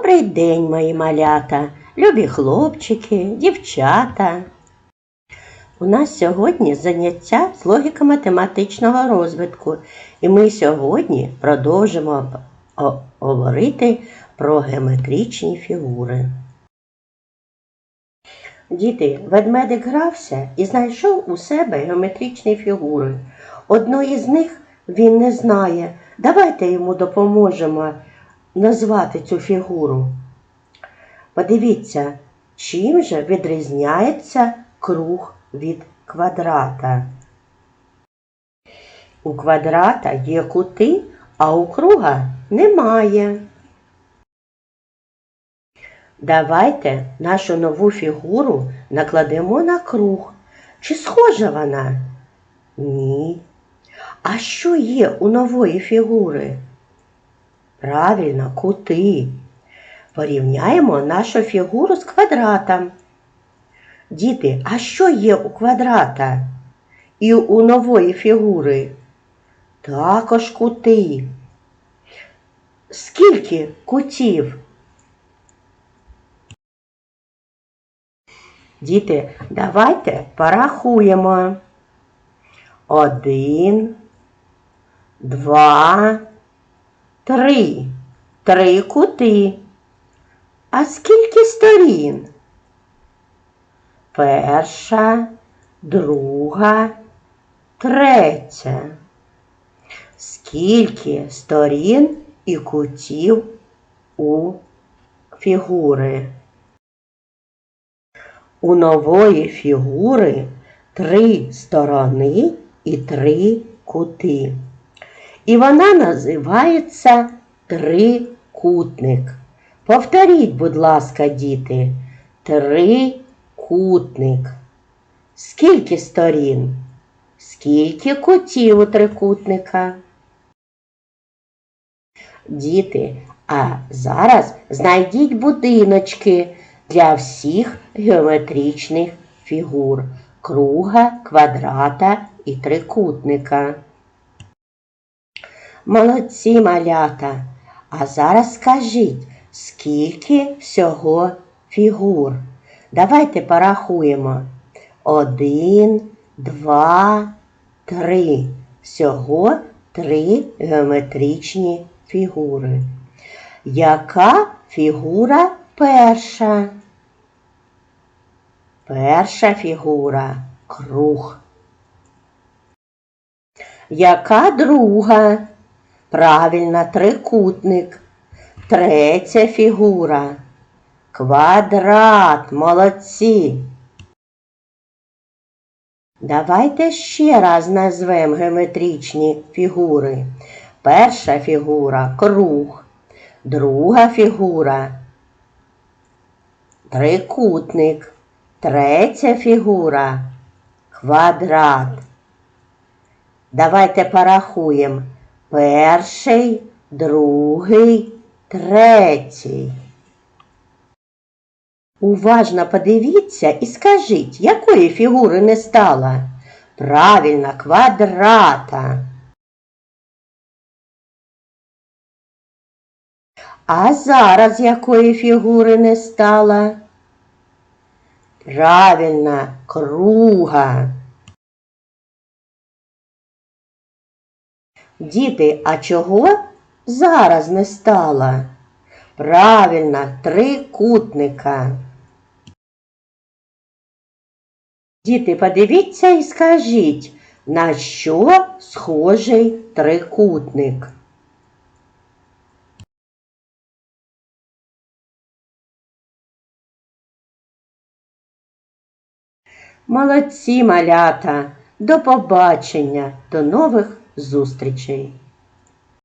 Добрий день, мої малята, любі хлопчики, дівчата. У нас сьогодні заняття з логіко-математичного розвитку, і ми сьогодні продовжимо говорити про геометричні фігури. Діти, ведмедик грався і знайшов у себе геометричні фігури. Одної з них він не знає. Давайте йому допоможемо назвати цю фігуру. Подивіться, чим же відрізняється круг від квадрата. У квадрата є кути, а у круга немає. Давайте нашу нову фігуру накладемо на круг. Чи схожа вона? Ні. А що є у нової фігури? Правильно, кути. Порівняємо нашу фігуру з квадратом. Діти, а що є у квадрата? І у нової фігури? Також кути. Скільки кутів? Діти, давайте порахуємо. Один, два, три. Три кути. А скільки сторін? Перша, друга, третя. Скільки сторін і кутів у фігури? У нової фігури три сторони і три кути. І вона називається трикутник. Повторіть, будь ласка, діти, трикутник. Скільки сторін? Скільки кутів у трикутника? Діти, а зараз знайдіть будиночки для всіх геометричних фігур круга, квадрата і трикутника. Молодці малята. А зараз скажіть, скільки всього фігур? Давайте порахуємо. Один, два, три. Всього три геометричні фігури. Яка фігура перша? Перша фігура круг. Яка друга? Правильно, трикутник. Третя фігура. Квадрат. Молодці. Давайте ще раз назвемо геометричні фігури. Перша фігура круг. Друга фігура трикутник. Третя фігура квадрат. Давайте порахуємо. Перший, другий, третій. Уважно подивіться і скажіть, якої фігури не стало? Правильно, квадрата. А зараз якої фігури не стало? Правильно, круга. Діти, а чого зараз не стало? Правильно, трикутника. Діти, подивіться і скажіть, на що схожий трикутник? Молодці малята! До побачення, до нових зустрічей!